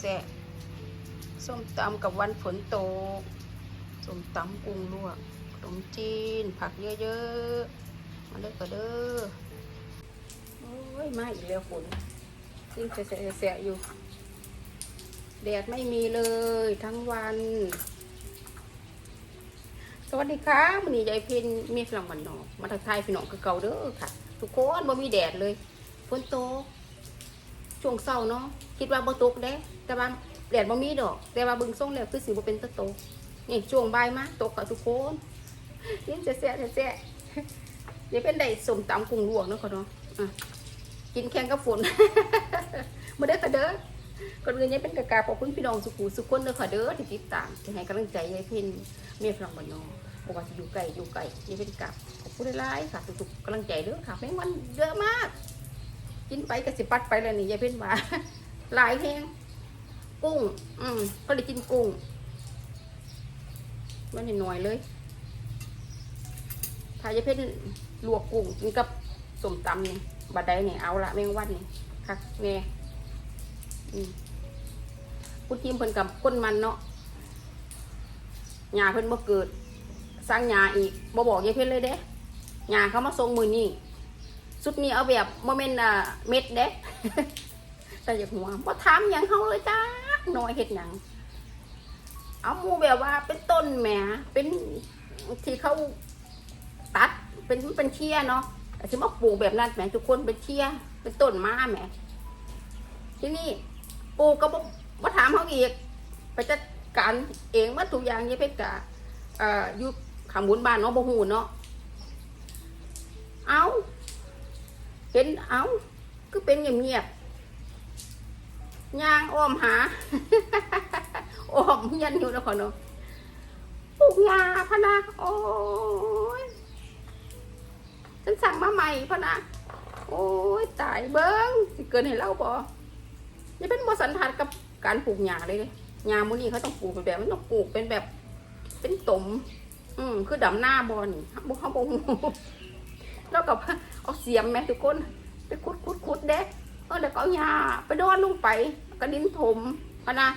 แซ่ส้มตำกับวันฝนตกส้มตำกุ้งลวกขนมจีน ผักเยอะๆ มาเด้อก็เด้อ โอ้ย มาอีกแล้วฝนยิ่งแสะๆอยู่ แดดไม่มีเลยทั้งวัน สวัสดีค่ะวันนี้ยายเพ็ญมีฝรั่งวันนอก มาทักทายพี่น้องคือเก่าเด้อค่ะ ทุกคนบ่มีแดดเลยฝนตก ช่วงเช้าเนาะคิดว่าบ่ตกเด้ แต่ว่าแดดบ่มีดอก แต่ว่าบิ่งทรงแล้วคือสิบ่เป็นตะตนี่ช่วงบ่ายมาตกกับทุกคนยิ่งแซ่ๆแซ่ๆนี่เป็นได้สมตำกุ้งลวกเนาะค่ะเนาะกินแข่งกับฝนมาเด้อค่ะเด้อก่อนอื่นยายเป็นกะกาขอบคุณพี่น้องสุขุสุขคนเด้อค่ะเด้อที่ติดตามที่ให้กำลังใจยายเพ็ญเมียฝรั่งบ้านนอกบอกว่าสิอยู่ไกลอยู่ไกลยายเป็นกะขอบคุณหลายๆค่ะทุกๆกำลังใจเด้อค่ะแมงวันเยอะมาก กินไปกระสิปัดไปแล้วนี่ยายเพ็ญว่าหลายแห้งกุ้ง อืมก็เลยกินกุ้งมันหน่อยเลยถ้ายายเพ็ญลวกกุ้งกินกับสมตำนี่บัดใดนี่ยเอาละแมงวันนี่คักแน่คุณทีมเพิ่นกับคนมันเนาะหญ้าเพิ่นบ่เกิด สร้างหญ้าอีกบ่บอกยายเพ็ญเลยเด้หญ้าเขามาส่งมือนี่ สุดนี้เอาแบบโมเมนต์อะเม็ดเด้แต่อยากหัวบ่ถามหยังเฮาเลยจ้าหน้อยเฮ็ดหยังเอาหมูแบบว่าเป็นต้นแหมเป็นที่เขาตัดเป็นเป็นเชียเนาะแต่สิมาปลูกแบบนั้นแหมทุกคนเป็นเชียเป็นต้นม้แหมที่นี่ปลูกก็บ่บ่ถามเขาอีกไปจัดการเองหมาทุกอย่างอยี่เพชรกะเอ่อยู่ขางบุญบ้านเนาะบ่ฮู้เนาะเอา เห็นเอาก็เป็นเงียบๆย่างอ้อมหาอ้อมเฮียนอยู่แล้วขอเนาะปลูกยาพะนะโอ้ยฉันสั่งมาใหม่พะนะโอ้ยตายเบิ้งสิเกินให้เล่าบ่นี่เป็นบสันทัดกับการปลูกหญ้าเลยหญ้ามูนี่เขาต้องปลูกเป็นแบบมันต้องปลูกเป็นแบบเป็นตมอืมคือดำหน้าบอนี่บ่เขาบ่ฮู้แล้วก็ เอาเสียมแม่ทุกคนไปขุดขุดขุดเด็กเออแล้วก็เอาหญ้าไปดอนลงไปกระดินถมพนะ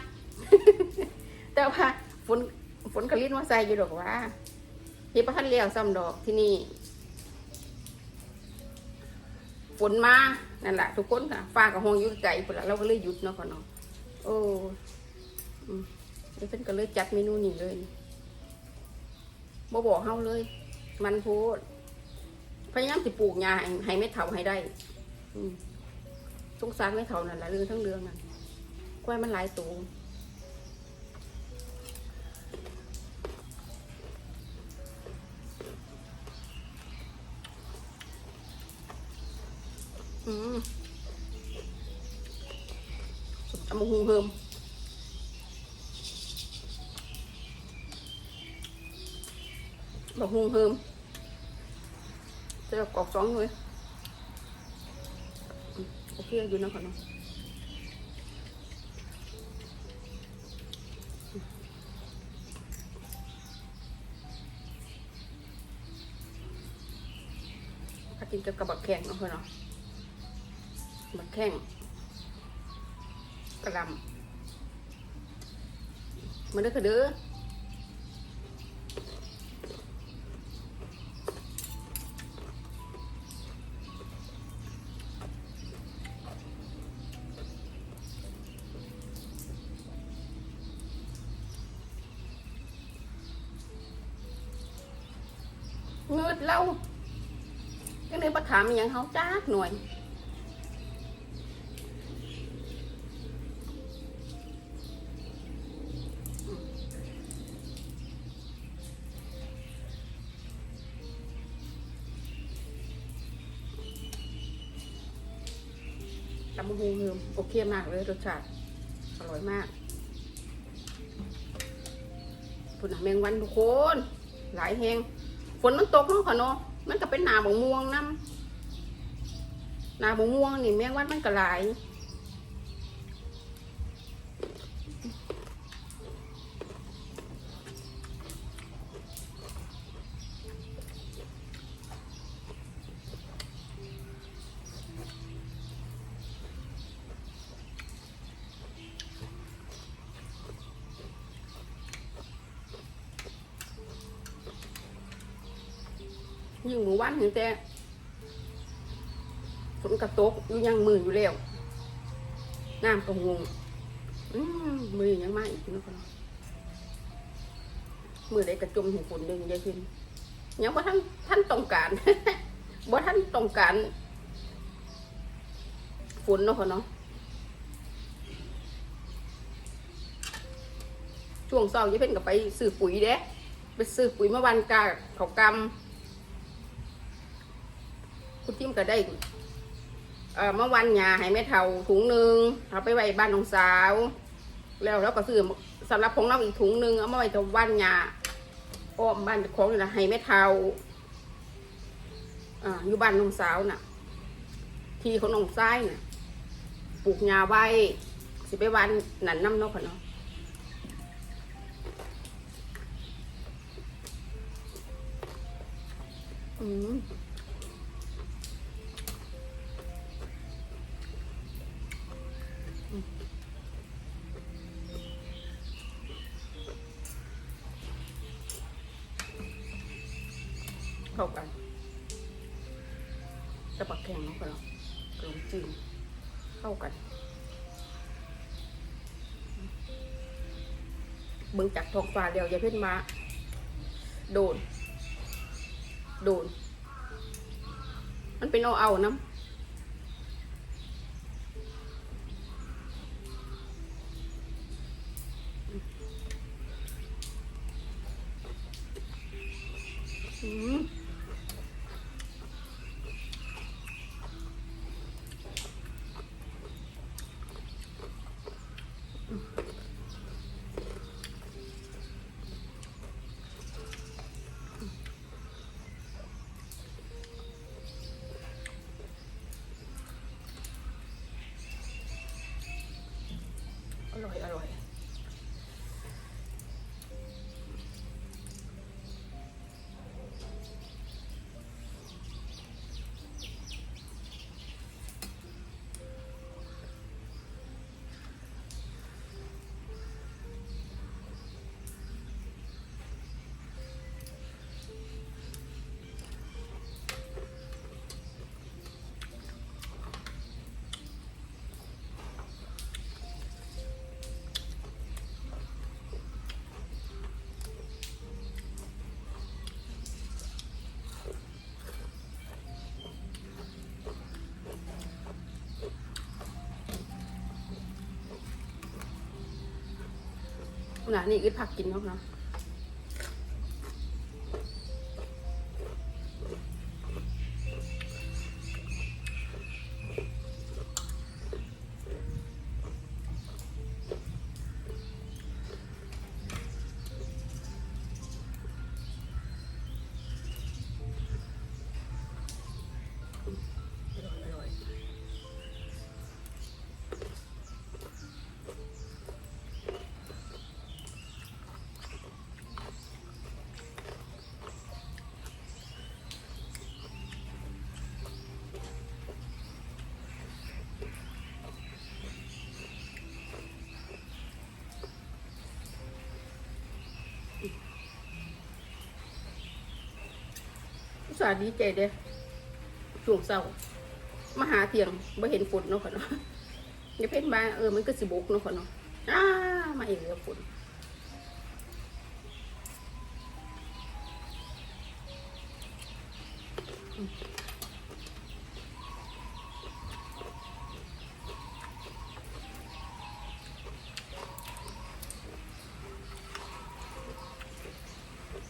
แต่ว่าฝนฝนกระลิ้นมาใส่อยู่ดอกว่าที่ประทันเลี้ยวซ้ำดอกที่นี่ฝนมานั่นแหละทุกคนค่ะฟ้ากับห้องอยู่ไกลพุ่นละเราก็เลยหยุดเนาะก่อนเนาะโอ้ดี๋ยเพิ่นก็เลยจัดเมนูนี้เลยบ่บอกเฮาเลย มันโพด พยายามสิปลูกหญ้าให้ให้ไม่เถาให้ได้ อืมสงสารไม่เถานั่นแหละเรื่องทั้งเรื่องนั่นกล้วยมันหลายตัวอืมอมาหุงเพิ่มบะหุงเพิ่ม จะกรอกสองเลยโอเคอยู่นะขอน้องถ้ากินกับกระบักแข้งเนาะเพื่อนเนาะบักแข้งกระลำมันได้อคือเด้อ เงืดเล่าก็เลยมาถามอย่างเขาจ้าหน่อยตำมะฮูเฮิมโอเคมากเลยรสชาติอร่อยมากพุ่นน่ะแมงวันทุกคน หลายแหง ฝนมันตกเนาะค่ะเนาะมันก็เป็นหนาบงม่วงน้ำหนาบงม่วงนี่แมงวันมันก็หลาย ยิ่งหมู่วันถึงแต่ฝนกระตกอยู่ยังมืออยู่แล้วน้ำก็งงอืมมือยังมาอีกนะพ่อเนมือได้กระจุมเห็นฝนเด้งได้ขึ้นยังว่าท่านท่านต้องการบ่ท่านต้องการฝนเนาะพ่อเนาะช่วงเช้าจะเพ่นก็ไปซื้อปุ๋ยเด้ไปซื้อปุ๋ยเมื่อวันกาเขากำ คุณทิมก็ได้เอ่อเมื่อวันหยาให้แม่เฒ่าถุงหนึ่งเอาไปไว้บ้านน้องสาว แล้วเราก็ซื้อสำหรับของเราอีกถุงหนึ่งเอามาไว้ที่บ้านหยาอ้อมบ้านของนี่นะให้แม่เฒ่าอ่าอยู่บ้านน้องสาวน่ะ ที่ของน้องซ้ายน่ะปลูกหญ้าไว้สิไปวันหนันน้ำนกค่ะเนาะอืม เข้ากันจะปักแข็งเนาะค่ะเนาะขนมจีนเข้ากันเบิ่งจากท้องฟ้าเดียวอย่าเพิ่นมา โดน โดน มันเป็นเอาเอาน้ำอืม น่ะนี่อึดผักกินเนาะเนาะอร่อยอร่อยอุต สาดีใจเด้ช่วงเศร้ามาหาเตียงไม่เห็นฝนเนาะค่ะเนาะอย่าเพ่นมาเออมันก็สิบกเนาะค่ะเนาะอ้ามาอีกแล้วฝน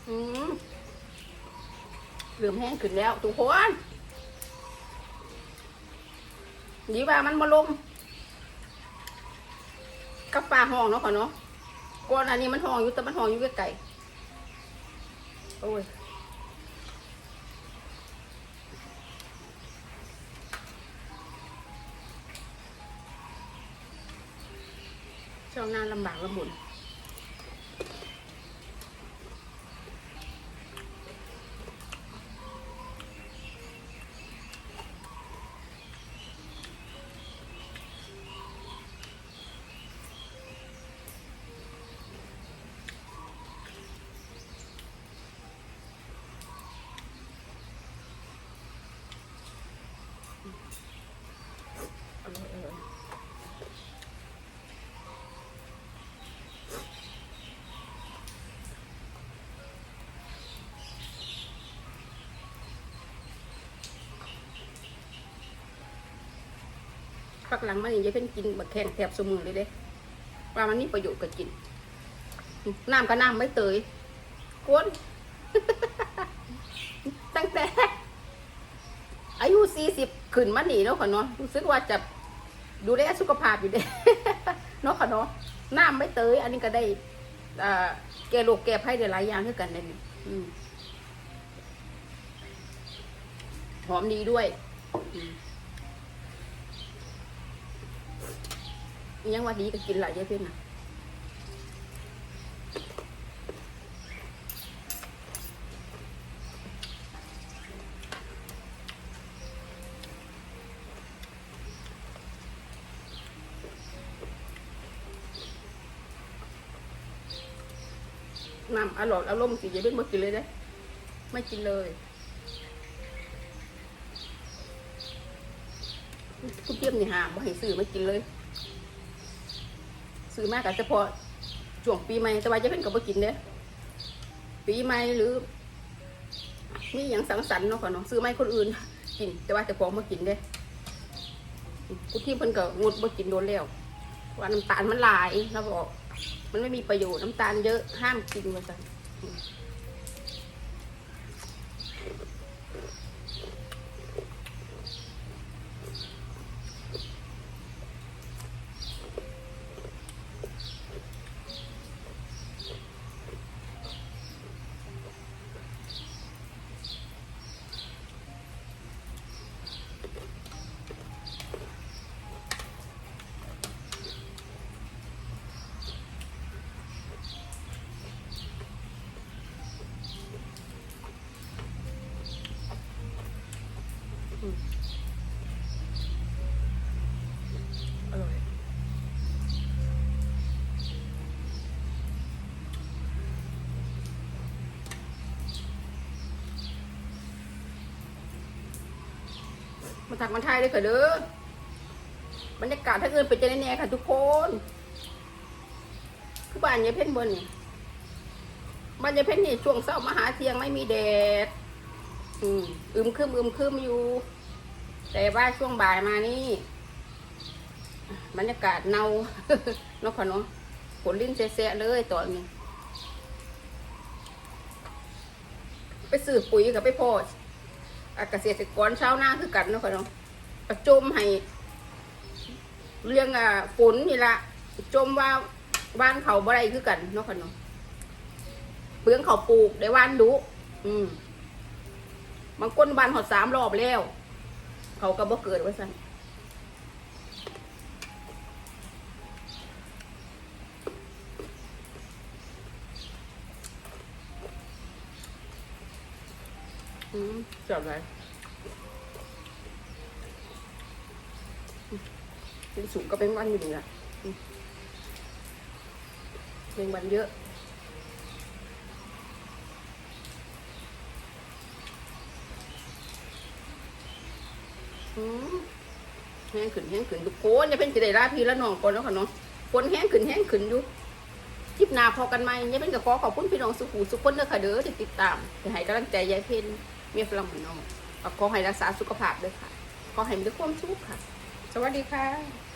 อืม เหลือมแห้งขึ้นแล้วทุกคนดีว่ามันมาลมกับปลาห้องเนาะค่ะเนาะก่อนอันนี้มันห้องอยู่แต่มันห้องอยู่ไกลๆโอ้ยช่วงหน้าลำบากลำบุญ กหลังมันนี่จะเป็นกินบักแข้งแถบสมือเลยเด้ว่ามันนี่ประโยชน์กับกิน น้ำก็น้ำไม่เตยกวนตั้งแต่ อายุสี่สิบขึ้นมาหนีแล้วค่ะเนาะรู้สึกว่าจะดูแลสุขภาพอยู่เด้เนาะค่ะเนาะน้ำไม่เตยอันนี้ก็ได้แก้โรคแก้ภัยได้หลายอย่างด้วยกันเลยหอมดีด้วยอืม ยังว่าดีก็กินหลายเยอะเพื่อนนะน้ำอร่อยอารมณ์สิจะเป็นบ่กินเลยเด้ไม่กินเลยคุณเทียมนี่หาบ่ให้ซื้อไม่กินเลย ซื้อมากก็เฉพาะช่วงปีใหม่แต่ว่าจะเป็นกับกินเด้ปีใหม่หรือ มีอย่างสังสรรค์เนาะค่ะเนาะซื้อไม่คนอื่น กิน แต่ว่าจะพองบ่กินเด้คุณเทียมเพิ่นก็งดบากินโดนแล้วว่าน้ำตาลมันหลายแล้วบอกมันไม่มีประโยชน์น้ำตาลเยอะห้ามกินเหมือนกัน มาถักมันไทยเลยค่ะเด้อบรรยากาศถ้าเกินเป็นจะแน่ๆค่ะทุกคน คือบ้านยายเพ่นบนนี่บ้านยายเพ่นนี่ช่วงเช้ามาหาเที่ยงไม่มีแดด อืมอึมครึมอึมครึมอยู่ แต่ว่าช่วงบ่ายมานี่บรรยากาศเนาเนาะค่ะเนาะฝนลิ้นแสะๆเลยตอนนี้ ไปซื้อปุ๋ยกับไปพ่อ เกษตรกรชาวนาคือกันเนาะค่ะเนาะประจมให้ เรื่องอะฝนนี่ละจมว่าบ้านเขาบ่ได้คือกันเนาะค่ะเนาะเปลืองเขาปลูกได้ว่านดุอืมบางคนบ้านหอดสามรอบแล้ว เขาก็บ่เกิดว่าสั่นอืม จับเลยเป็นสูงก็เป็นวันอยู่นี่แหละอืมเป็นวันเยอะอืมแห้งขึ้นแห้งขึ้นทุกคนอย่าเป็นสิได้ราพี่ละน้องก่อนแล้วค่ะเนาะฝนแห้งขึ้นแห้งขึ้นอยู่คลิปหน้าพอกันไหมอย่าเป็นกับขอขอบคุณพี่น้องสุขูสุขคนเด้อค่ะเด้อที่ติดตามที่ให้กำลังใจยายเพ็ญ เมียฝรั่งเหมือนน้องก็ขอให้รักษาสุขภาพด้วยค่ะ ขอให้มีแต่ความสุขค่ะ สวัสดีค่ะ